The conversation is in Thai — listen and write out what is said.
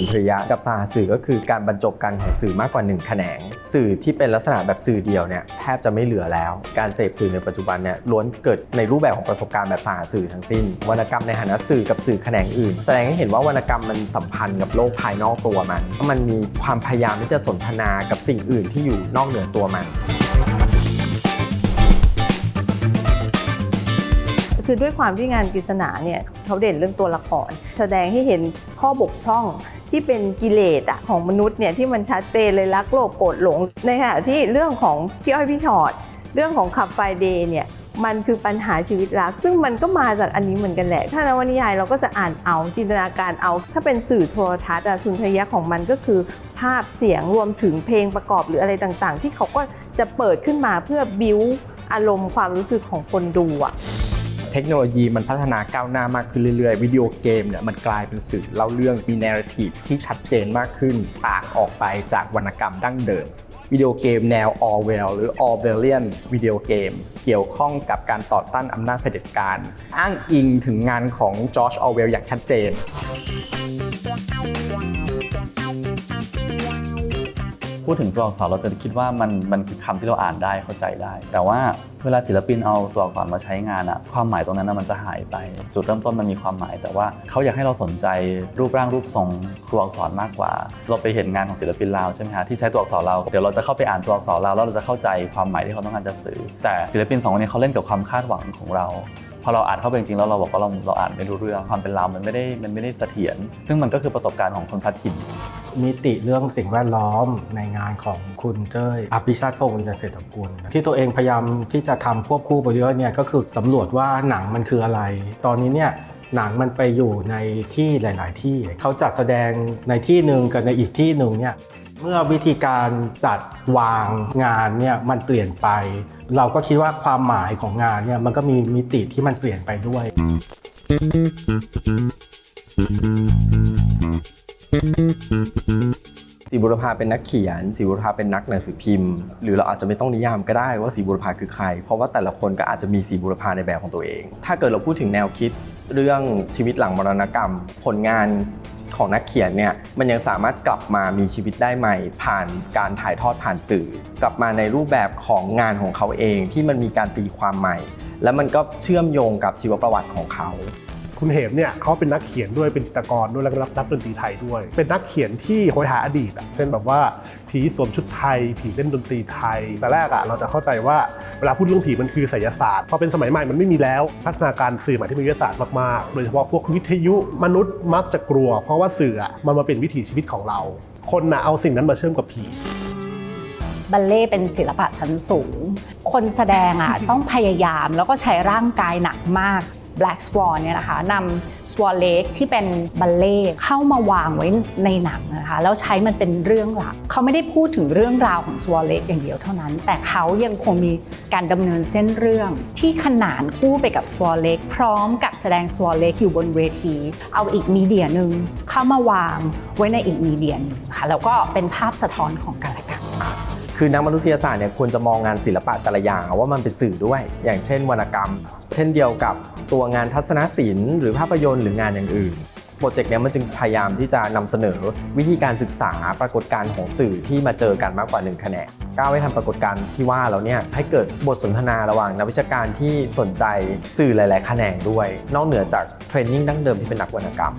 สุนทรียะกับสหสื่อก็คือการบรรจบกันของสื่อมากกว่า1แขนง สื่อที่เป็นลักษณะแบบสื่อเดียวเนี่ยแทบจะไม่เหลือแล้ว การเสพสื่อในปัจจุบันเนี่ยล้วนเกิดในรูปแบบของประสบการณ์แบบสหสื่อทั้งสิ้น วรรณกรรมในฐานะสื่อกับสื่อแขนงอื่น แสดงให้เห็นว่าวรรณกรรมมันสัมพันธ์กับโลกภายนอกตัวมัน มันมีความพยายามที่จะสนทนากับสิ่งอื่นที่อยู่นอกเหนือตัวมัน คือด้วยความที่งานกฤษณาเนี่ยเขาเด่นเรื่องตัวละคร แสดงให้เห็นข้อบกพร่องที่เป็นกิเลสอะของมนุษย์เนี่ยที่มันชัดเจนเลยรักโลภโกรธหลงในขณะที่เรื่องของพี่อ้อยพี่ชอตเรื่องของขับไฟเดย์เนี่ยมันคือปัญหาชีวิตรัก ซึ่งมันก็มาจากอันนี้เหมือนกันแหละ ถ้านวนิยายเราก็จะอ่านเอาจินตนาการเอา ถ้าเป็นสื่อโทรทัศน์อะสุนทรียะของมันก็คือ ภาพเสียงรวมถึงเพลงประกอบหรืออะไรต่างๆ ที่เขาก็จะเปิดขึ้นมาเพื่อบิ้วอารมณ์ความรู้สึกของคนดูอะ ทคโนโลยีมันพัฒนาก้าวหน้ามากขึ้นเรื่อยๆ วิดีโอเกมเนี่ยมันกลายเป็นสื่อเล่าเรื่องมีเนื้อทีที่ชัดเจนมากขึ้นต่างออกไปจากวรรณกรรมดั้งเดิมวิดีโอเกมแนว Orwell หรือ Orwellian วิดีโอเกมเกี่ยวข้องกับการต่อต้านอำนาจเผด็จการ อ้างอิงถึงงานของจอร์จออเวลอย่างชัดเจน พูดถึงตัวอักษรเราจะคิดว่ามันมันคือคำที่เราอ่านได้เข้าใจได้ แต่ว่าเวลาศิลปินเอาตัวอักษรมาใช้งานอะความหมายตรงนั้นมันจะหายไป จุดเริ่มต้นมันมีความหมาย แต่ว่าเขาอยากให้เราสนใจรูปร่างรูปทรงตัวอักษรมากกว่า เราไปเห็นงานของศิลปินลาวใช่ไหมฮะที่ใช้ตัวอักษรลาเดี๋ยวเราจะเข้าไปอ่านตัวอักษรลาแล้วเราจะเข้าใจความหมายที่เขาต้องการจะสื่อ แต่ศิลปินสองคนนี้เขาเล่นกับความคาดหวังของเราพอเราอ่านเข้าไปจริงๆแล้วเราบอกว่าเราเราอ่านไม่รู้เรื่องความเป็นลาวมันไม่ได้มันไม่ได้เสถียรซึ่งมันก็คือประสบการณ์ของคนพัดถิ่น มิติเรื่องสิ่งแวดล้อมในงานของคุณเจ้ยอภิชาติพงศ์เกษตรกุลที่ตัวเองพยายามที่จะทำควบคู่ไปด้วยเนี่ยก็คือสำรวจว่าหนังมันคืออะไร ตอนนี้เนี่ยหนังมันไปอยู่ในที่หลาย ๆ ที่เขาจัดแสดงในที่หนึ่งกับในอีกที่หนึ่งเนี่ยเมื่อวิธีการจัดวางงานเนี่ยมันเปลี่ยนไป เราก็คิดว่าความหมายของงานเนี่ยมันก็มีมิติที่มันเปลี่ยนไปด้วย ศรีบุรพาเป็นนักเขียนศรีบุรพาเป็นนักหนังสือพิมพ์ หรือเราอาจจะไม่ต้องนิยามก็ได้ว่าศรีบุรพาคือใคร เพราะว่าแต่ละคนก็อาจจะมีศรีบุรพาในแบบของตัวเอง ถ้าเกิดเราพูดถึงแนวคิดเรื่องชีวิตหลังมรณกรรม ผลงานของนักเขียนเนี่ยมันยังสามารถกลับมามีชีวิตได้ใหม่ ผ่านการถ่ายทอดผ่านสื่อ กลับมาในรูปแบบของงานของเขาเองที่มันมีการตีความใหม่ และมันก็เชื่อมโยงกับชีวประวัติของเขา คุณเหมเนี่ยเขาเป็นนักเขียนด้วยเป็นจิตรกรด้วยแล้วก็รับนักดนตรีไทยด้วย เป็นนักเขียนที่โหยหาอดีตอะเช่นแบบว่าผีสวมชุดไทย ผีเล่นดนตรีไทยแต่แรกอะเราจะเข้าใจว่าเวลาพูดเรื่องผีมันคือไสยศาสตร์พอเป็นสมัยใหม่มันไม่มีแล้วพัฒนาการสื่อใหม่ที่มีวิทยาศาสตร์มากๆ โดยเฉพาะพวกวิทยุมนุษย์มักจะกลัว เพราะว่าสื่ออะมันมาเป็นวิถีชีวิตของเรา คนน่ะเอาสิ่งนั้นมาเชื่อมกับผีบัลเล่เป็นศิลปะชั้นสูง คนแสดงอะต้องพยายามแล้วก็ใช้ร่างกายหนักมาก Black Swan เนี่ยนะคะนำ Swan Lake ที่เป็นบัลเล่เข้ามาวางไว้ในหนังนะคะ แล้วใช้มันเป็นเรื่องหลัก เขาไม่ได้พูดถึงเรื่องราวของ Swan Lake อย่างเดียวเท่านั้น แต่เขายังคงมีการดำเนินเส้นเรื่องที่ขนานคู่ไปกับ Swan Lake พร้อมกับแสดง Swan Lake อยู่บนเวที เอาอีกมีเดียหนึ่งเข้ามาวางไว้ในอีกมีเดียหนึ่งค่ะแล้วก็เป็นภาพสะท้อนของกันและกัน คือนักมนุษยศาสตร์เนี่ยควรจะมองงานศิลปะแต่ละอย่างว่ามันเป็นสื่อด้วย อย่างเช่นวรรณกรรม เช่นเดียวกับตัวงานทัศนศิลป์หรือภาพยนตร์หรืองานอย่างอื่นโปรเจกต์เนี้ยมันจึงพยายามที่จะนำเสนอวิธีการศึกษาปรากฏการณ์ของสื่อที่มาเจอกันมากกว่าหนึ่งแขนงก้าวให้ทำปรากฏการณ์ที่ว่าแล้วเนี่ยให้เกิดบทสนทนาระหว่างนักวิชาการที่สนใจสื่อหลาย ๆ แขนงด้วย นอกเหนือจากเทรนนิ่งดั้งเดิมที่เป็นนักวรรณกรรม